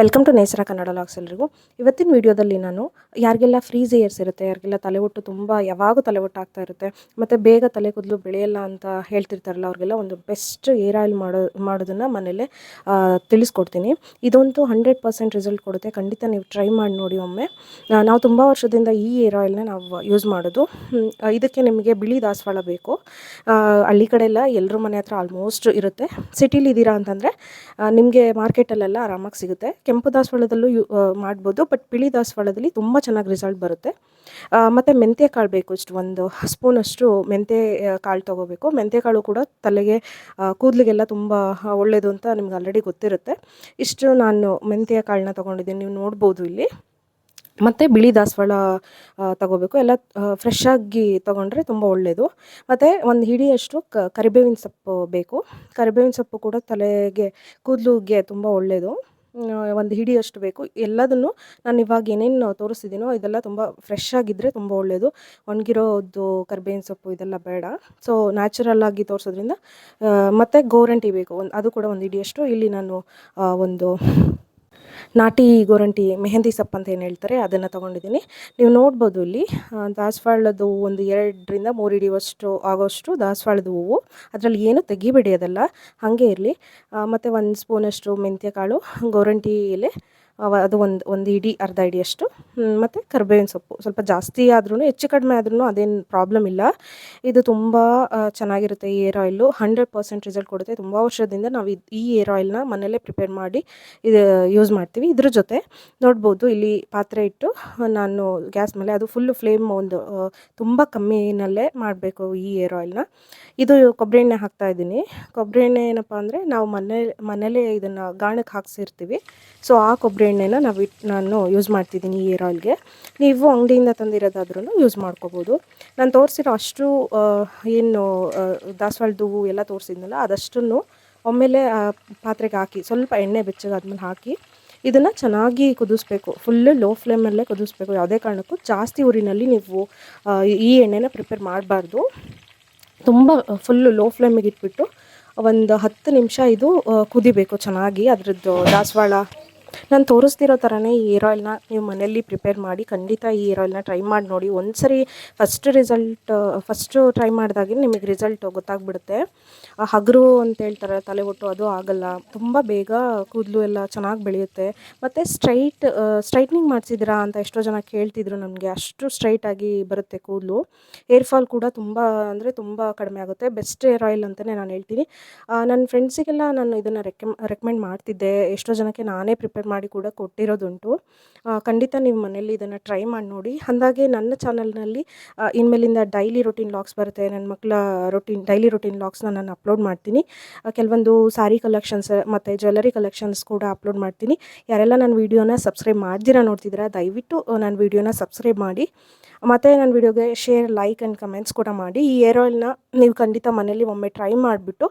Welcome to Nesara Kannada logs ಎಲ್ರಿಗೂ. ಇವತ್ತಿನ ವಿಡಿಯೋದಲ್ಲಿ ನಾನು ಯಾರಿಗೆಲ್ಲ ಫ್ರೀಸ್ ಇಯರ್ಸ್ ಇರುತ್ತೆ, ಯಾರಿಗೆಲ್ಲ ತಲೆ ಒಟ್ಟು ತುಂಬ ಯಾವಾಗೂ ತಲೆ ಒಟ್ಟು ಆಗ್ತಾ ಇರುತ್ತೆ, ಮತ್ತು ಬೇಗ ತಲೆ ಕೂದಲು ಬೆಳೆಯಲ್ಲ ಅಂತ ಹೇಳ್ತಿರ್ತಾರಲ್ಲ, ಅವ್ರಿಗೆಲ್ಲ ಒಂದು ಬೆಸ್ಟ್ ಏರ್ ಆಯಿಲ್ ಮಾಡೋ, ಮಾಡೋದನ್ನು ಮನೇಲೆ ತಿಳಿಸ್ಕೊಡ್ತೀನಿ. ಇದಂತೂ ಹಂಡ್ರೆಡ್ ಪರ್ಸೆಂಟ್ ರಿಸಲ್ಟ್ ಕೊಡುತ್ತೆ. ಖಂಡಿತ ನೀವು ಟ್ರೈ ಮಾಡಿ ನೋಡಿ ಒಮ್ಮೆ. ನಾವು ತುಂಬ ವರ್ಷದಿಂದ ಈ ಏರ್ ಆಯಿಲ್ನ ನಾವು ಯೂಸ್ ಮಾಡೋದು. ಇದಕ್ಕೆ ನಿಮಗೆ ಬಿಳಿ ದಾಸವಾಳ ಬೇಕು. ಹಳ್ಳಿ ಕಡೆ ಎಲ್ಲ ಎಲ್ಲರ ಮನೆ ಹತ್ರ ಆಲ್ಮೋಸ್ಟ್ ಇರುತ್ತೆ. ಸಿಟಿಲಿ ಇದ್ದೀರಾ ಅಂತಂದರೆ ನಿಮಗೆ ಮಾರ್ಕೆಟಲ್ಲೆಲ್ಲ ಆರಾಮಾಗಿ ಸಿಗುತ್ತೆ. ಕೆಂಪು ದಾಸವಾಳದಲ್ಲೂ ಯೂ ಮಾಡ್ಬೋದು ಬಟ್ ಬಿಳಿ ದಾಸವಾಳದಲ್ಲಿ ತುಂಬ ಚೆನ್ನಾಗಿ ರಿಸಲ್ಟ್ ಬರುತ್ತೆ. ಮತ್ತು ಮೆಂತ್ಯ ಕಾಳು ಬೇಕು ಇಷ್ಟು ಒಂದು ಸ್ಪೂನಷ್ಟು ಮೆಂತ್ಯ ಕಾಳು ತೊಗೋಬೇಕು. ಮೆಂತ್ಯ ಕಾಳು ಕೂಡ ತಲೆಗೆ ಕೂದಲಿಗೆಲ್ಲ ತುಂಬ ಒಳ್ಳೆಯದು ಅಂತ ನಿಮ್ಗೆ ಆಲ್ರೆಡಿ ಗೊತ್ತಿರುತ್ತೆ. ಇಷ್ಟು ನಾನು ಮೆಂತ್ಯ ಕಾಳನ್ನ ತೊಗೊಂಡಿದ್ದೀನಿ, ನೀವು ನೋಡ್ಬೋದು ಇಲ್ಲಿ. ಮತ್ತು ಬಿಳಿ ದಾಸವಾಳ ತಗೋಬೇಕು. ಎಲ್ಲ ಫ್ರೆಶ್ ಆಗಿ ತೊಗೊಂಡ್ರೆ ತುಂಬ ಒಳ್ಳೆಯದು ಮತ್ತು ಒಂದು ಹಿಡಿಯಷ್ಟು ಕ, ಕರಿಬೇವಿನ ಸೊಪ್ಪು ಬೇಕು. ಕರಿಬೇವಿನ ಸೊಪ್ಪು ಕೂಡ ತಲೆಗೆ, ಕೂದಲುಗೆ ತುಂಬ ಒಳ್ಳೆಯದು ಒಂದು ಹಿಡಿಯಷ್ಟು ಬೇಕು. ಎಲ್ಲದನ್ನು ನಾನು ಇವಾಗ ಏನೇನು ತೋರಿಸ್ತಿದ್ದೀನೋ ಇದೆಲ್ಲ ತುಂಬ ಫ್ರೆಶ್ ಆಗಿದ್ದರೆ ತುಂಬ ಒಳ್ಳೆಯದು ಒಣಗಿರೋದು ಕರ್ಬೇವಿನ ಸೊಪ್ಪು ಇದೆಲ್ಲ ಬೇಡ. ಸೊ ನ್ಯಾಚುರಲ್ ಆಗಿ ತೋರಿಸೋದ್ರಿಂದ ಮತ್ತು ಗೋರಂಟಿ ಬೇಕು. ಅದು ಕೂಡ ಒಂದು ಹಿಡಿಯಷ್ಟು. ಇಲ್ಲಿ ನಾನು ಒಂದು ನಾಟಿ ಗೋರಂಟಿ ಮೆಹಂದಿ ಸೊಪ್ಪು ಅಂತ ಏನು ಹೇಳ್ತಾರೆ, ಅದನ್ನು ತೊಗೊಂಡಿದ್ದೀನಿ. ನೀವು ನೋಡ್ಬೋದು ಇಲ್ಲಿ ದಾಸವಾಳದ ಹೂವು ಒಂದು ಎರಡರಿಂದ ಮೂರು ಹಿಡಿಯುವಷ್ಟು ಆಗೋಷ್ಟು ದಾಸವಾಳದ ಹೂವು. ಅದರಲ್ಲಿ ಏನು ತೆಗಿಬೇಡಿ ಅದೆಲ್ಲ, ಹಾಗೆ ಇರಲಿ. ಮತ್ತು ಒಂದು ಸ್ಪೂನಷ್ಟು ಮೆಂತ್ಯ ಕಾಳು, ಗೋರಂಟಿ ಎಲೆ ಅದು ಒಂದು ಒಂದು ಇಡಿ ಅರ್ಧ ಇಡಿಯಷ್ಟು. ಮತ್ತು ಕರ್ಬೇವಿನ ಸೊಪ್ಪು. ಸ್ವಲ್ಪ ಜಾಸ್ತಿ ಆದ್ರೂ ಹೆಚ್ಚು ಕಡಿಮೆ ಆದ್ರೂ ಅದೇನು ಪ್ರಾಬ್ಲಮ್ ಇಲ್ಲ. ಇದು ತುಂಬ ಚೆನ್ನಾಗಿರುತ್ತೆ ಈ hair oil hundred percent result ಕೊಡುತ್ತೆ. ತುಂಬ ವರ್ಷದಿಂದ ನಾವು ಇದು, ಈ ಏರ್ ಆಯಿಲ್ನ ಮನೆಯಲ್ಲೇ ಪ್ರಿಪೇರ್ ಮಾಡಿ ಇದು ಯೂಸ್ ಮಾಡ್ತೀವಿ. ಇದ್ರ ಜೊತೆ ನೋಡ್ಬೋದು, ಇಲ್ಲಿ ಪಾತ್ರೆ ಇಟ್ಟು, ನಾನು ಗ್ಯಾಸ್ ಮೇಲೆ ಅದು ಫುಲ್ಲು ಫ್ಲೇಮ್ ಒಂದು ತುಂಬ ಕಮ್ಮಿನಲ್ಲೇ ಮಾಡಬೇಕು ಈ ಏರ್ ಆಯಿಲ್ನ ಇದು ಕೊಬ್ಬರಿ ಎಣ್ಣೆ ಹಾಕ್ತಾ ಇದ್ದೀನಿ. ಕೊಬ್ಬರಿ ಎಣ್ಣೆ ಏನಪ್ಪ ಅಂದರೆ, ನಾವು ಮನೆ ಮನೇಲೇ ಇದನ್ನು ಗಾಣಕ್ಕೆ ಹಾಕ್ಸಿರ್ತೀವಿ. ಸೊ ಆ ಕೊಬ್ಬರಿ ಎಣ್ಣೆನ ನಾವು ಇಟ್ಟು ನಾನು ಯೂಸ್ ಮಾಡ್ತಿದ್ದೀನಿ ಈ ಏರ್ ಆಯಿಲ್ಗೆ ನೀವು ಅಂಗಡಿಯಿಂದ ತಂದಿರೋದಾದ್ರೂ ಯೂಸ್ ಮಾಡ್ಕೋಬೋದು. ನಾನು ತೋರಿಸಿರೋ ಅಷ್ಟು ಏನು ದಾಸವಾಳದ ಹೂವು ಎಲ್ಲ ತೋರಿಸಿದ್ನಲ್ಲ, ಅದಷ್ಟನ್ನು ಒಮ್ಮೆಲೆ ಪಾತ್ರೆಗೆ ಹಾಕಿ, ಸ್ವಲ್ಪ ಎಣ್ಣೆ ಬೆಚ್ಚಗಾದ್ಮೇಲೆ ಹಾಕಿ, ಇದನ್ನು ಚೆನ್ನಾಗಿ ಕುದಿಸ್ಬೇಕು. ಫುಲ್ಲು ಲೋ ಫ್ಲೇಮಲ್ಲೇ ಕುದಿಸ್ಬೇಕು. ಯಾವುದೇ ಕಾರಣಕ್ಕೂ ಜಾಸ್ತಿ ಊರಿನಲ್ಲಿ ನೀವು ಈ ಎಣ್ಣೆನ ಪ್ರಿಪೇರ್ ಮಾಡಬಾರ್ದು. ತುಂಬ ಫುಲ್ಲು ಲೋ ಫ್ಲೇಮಿಗೆ ಇಟ್ಬಿಟ್ಟು, ಒಂದು ಹತ್ತು ನಿಮಿಷ ಇದು ಕುದಿಬೇಕು ಚೆನ್ನಾಗಿ. ಅದರದ್ದು ದಾಸವಾಳ ನಾನು ತೋರಿಸ್ತಿರೋ ಥರನೇ ಈ ಏರ್ ಆಯಿಲ್ನ ನೀವು ಮನೆಯಲ್ಲಿ ಪ್ರಿಪೇರ್ ಮಾಡಿ ಖಂಡಿತ ಈ ಆಯಿಲ್ನ ಟ್ರೈ ಮಾಡಿ ನೋಡಿ. ಒಂದು ಸರಿ ಫಸ್ಟ್ ರಿಸಲ್ಟ್ ಫಸ್ಟು ಟ್ರೈ ಮಾಡಿದಾಗ ನಿಮಗೆ ರಿಸಲ್ಟ್ ಗೊತ್ತಾಗ್ಬಿಡುತ್ತೆ. ಹಗರು ಅಂತ ಹೇಳ್ತಾರೆ, ತಲೆ ಒಟ್ಟು ಅದು ಆಗಲ್ಲ. ತುಂಬ ಬೇಗ ಕೂದಲು ಎಲ್ಲ ಚೆನ್ನಾಗಿ ಬೆಳೆಯುತ್ತೆ. ಮತ್ತು ಸ್ಟ್ರೈಟ್ ಸ್ಟ್ರೈಟ್ನಿಂಗ್ ಮಾಡಿಸಿದ್ದೀರಾ ಅಂತ ಎಷ್ಟೋ ಜನ ಕೇಳ್ತಿದ್ರು ನನಗೆ ಅಷ್ಟು ಸ್ಟ್ರೈಟಾಗಿ ಬರುತ್ತೆ ಕೂದಲು. ಏರ್ ಫಾಲ್ ಕೂಡ ತುಂಬ ಅಂದರೆ ತುಂಬ ಕಡಿಮೆ ಆಗುತ್ತೆ. ಬೆಸ್ಟ್ ಏರ್ ಆಯಿಲ್ ಅಂತಲೇ ನಾನು ಹೇಳ್ತೀನಿ. ನನ್ನ ಫ್ರೆಂಡ್ಸಿಗೆಲ್ಲ ನಾನು ಇದನ್ನು ರೆಕಮ್ ರೆಕಮೆಂಡ್ ಮಾಡ್ತಿದ್ದೆ. ಎಷ್ಟೋ ಜನಕ್ಕೆ ನಾನೇ ಪ್ರಿಪೇರ್ ಮಾಡಿ ಕೂಡ ಕೊಟ್ಟಿರೋದುಂಟು. ಖಂಡಿತ ನೀವು ಮನೇಲಿ ಇದನ್ನು ಟ್ರೈ ಮಾಡಿ ನೋಡಿ. ಹಾಗೆ ನನ್ನ ಚಾನಲ್ನಲ್ಲಿ ಇನ್ಮೇಲಿಂದ ಡೈಲಿ ರೊಟೀನ್ ಲಾಕ್ಸ್ ಬರುತ್ತೆ. ನನ್ನ ಮಕ್ಕಳ ರೊಟೀನ್ ಡೈಲಿ ರೊಟೀನ್ ಲಾಕ್ಸ್ನ ನಾನು ಅಪ್ಲೋಡ್ ಮಾಡ್ತೀನಿ. ಕೆಲವೊಂದು ಸ್ಯಾರಿ ಕಲೆಕ್ಷನ್ಸ್ ಮತ್ತು ಜ್ಯುವೆಲರಿ ಕಲೆಕ್ಷನ್ಸ್ ಕೂಡ ಅಪ್ಲೋಡ್ ಮಾಡ್ತೀನಿ. ಯಾರೆಲ್ಲ ನನ್ನ ವೀಡಿಯೋನ ಸಬ್ಸ್ಕ್ರೈಬ್ ಮಾಡ್ದಿರಾ ನೋಡ್ತಿದ್ದೀರಾ ದಯವಿಟ್ಟು ನನ್ನ ವೀಡಿಯೋನ ಸಬ್ಸ್ಕ್ರೈಬ್ ಮಾಡಿ. ಮತ್ತು ನನ್ನ ವೀಡಿಯೋಗೆ ಶೇರ್ ಲೈಕ್ ಆ್ಯಂಡ್ ಕಮೆಂಟ್ಸ್ ಕೂಡ ಮಾಡಿ. ಈ ಏರ್ ಆಯಿಲ್ನ ನೀವು ಖಂಡಿತ ಮನೇಲಿ ಒಮ್ಮೆ ಟ್ರೈ ಮಾಡಿಬಿಟ್ಟು,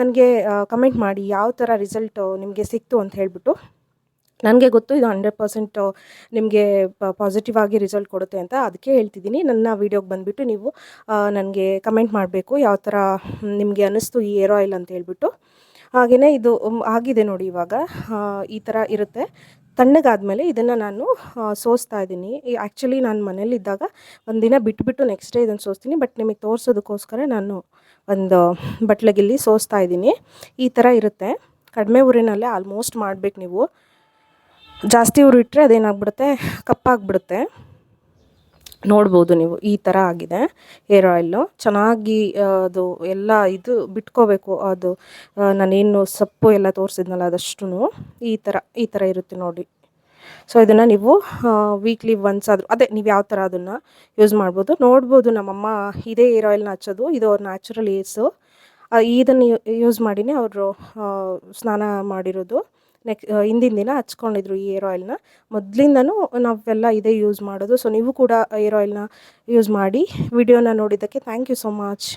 ನನಗೆ ಕಮೆಂಟ್ ಮಾಡಿ. ಯಾವ ಥರ ರಿಸಲ್ಟ್ ನಿಮಗೆ ಸಿಕ್ತು ಅಂತ ಹೇಳಿಬಿಟ್ಟು. ನನಗೆ ಗೊತ್ತು ಇದು ಹಂಡ್ರೆಡ್ ಪರ್ಸೆಂಟ್ ನಿಮಗೆ ಪಾಸಿಟಿವ್ ಆಗಿ ರಿಸಲ್ಟ್ ಕೊಡುತ್ತೆ ಅಂತ ಅದಕ್ಕೆ ಹೇಳ್ತಿದ್ದೀನಿ. ನನ್ನ ವೀಡಿಯೋಗೆ ಬಂದುಬಿಟ್ಟು ನೀವು ನನಗೆ ಕಮೆಂಟ್ ಮಾಡಬೇಕು. ಯಾವ ಥರ ನಿಮಗೆ ಅನ್ನಿಸ್ತು ಈ ಏರ್ ಆಯಿಲ್ ಅಂತ ಹೇಳ್ಬಿಟ್ಟು. ಹಾಗೆಯೇ ಇದು ಆಗಿದೆ ನೋಡಿ ಇವಾಗ. ಈ ಥರ ಇರುತ್ತೆ. ತಣ್ಣಗಾದಮೇಲೆ ಇದನ್ನು ನಾನು ಸೋಸ್ತಾ ಇದ್ದೀನಿ. ಆ್ಯಕ್ಚುಲಿ ನಾನು ಮನೇಲಿದ್ದಾಗ ಒಂದಿನ ಬಿಟ್ಬಿಟ್ಟು ನೆಕ್ಸ್ಟ್ ಡೇ ಇದನ್ನು ಸೋಸ್ತೀನಿ. ಬಟ್ ನಿಮಗೆ ತೋರಿಸೋದಕ್ಕೋಸ್ಕರ ನಾನು ಒಂದು ಬಟ್ಲಗಿಲ್ಲಿ ಸೋಸ್ತಾ ಇದ್ದೀನಿ. ಈ ಥರ ಇರುತ್ತೆ. ಕಡಿಮೆ ಊರಿನಲ್ಲೇ ಆಲ್ಮೋಸ್ಟ್ ಮಾಡಬೇಕು ನೀವು. ಜಾಸ್ತಿ ಊರು ಇಟ್ಟರೆ ಅದೇನಾಗ್ಬಿಡುತ್ತೆ? ಕಪ್ಪಾಗ್ಬಿಡುತ್ತೆ. ನೋಡ್ಬೋದು ನೀವು, ಈ ಥರ ಆಗಿದೆ ಹೇರ್ ಆಯಿಲು. ಚೆನ್ನಾಗಿ ಅದು ಎಲ್ಲ ಇದು ಬಿಟ್ಕೋಬೇಕು, ಅದು ನಾನೇನು ಸೊಪ್ಪು ಎಲ್ಲ ತೋರಿಸಿದ್ನಲ್ಲ ಅದಷ್ಟು ಈ ಥರ ಈ ಥರ ಇರುತ್ತೆ ನೋಡಿ. ಸೊ, ಇದನ್ನು ನೀವು ವೀಕ್ಲಿ ಒನ್ಸ್ ಆದರೂ, ಅದೇ ನೀವು ಯಾವ ಥರ ಅದನ್ನು ಯೂಸ್ ಮಾಡ್ಬೋದು. ನೋಡ್ಬೋದು ನಮ್ಮಮ್ಮ ಇದೇ ಏರ್ ಆಯಿಲ್ನ ಹಚ್ಚೋದು, ಇದು ಅವ್ರ ನ್ಯಾಚುರಲ್ ಏರ್ಸು ಇದನ್ನು ಯೂಸ್ ಮಾಡಿನೇ ಅವರು ಸ್ನಾನ ಮಾಡಿರೋದು. ನೆಕ್ ಹಿಂದಿನ ದಿನ ಹಚ್ಕೊಂಡಿದ್ರು ಈ ಏರ್ ಆಯಿಲ್ನ ಮೊದಲಿಂದನೂ ನಾವೆಲ್ಲ ಇದೇ ಯೂಸ್ ಮಾಡೋದು. ಸೊ ನೀವು ಕೂಡ ಏರ್ ಆಯಿಲ್ನ ಯೂಸ್ ಮಾಡಿ ವಿಡಿಯೋನ ನೋಡಿದ್ದಕ್ಕೆ ಥ್ಯಾಂಕ್ ಯು ಸೊ ಮಚ್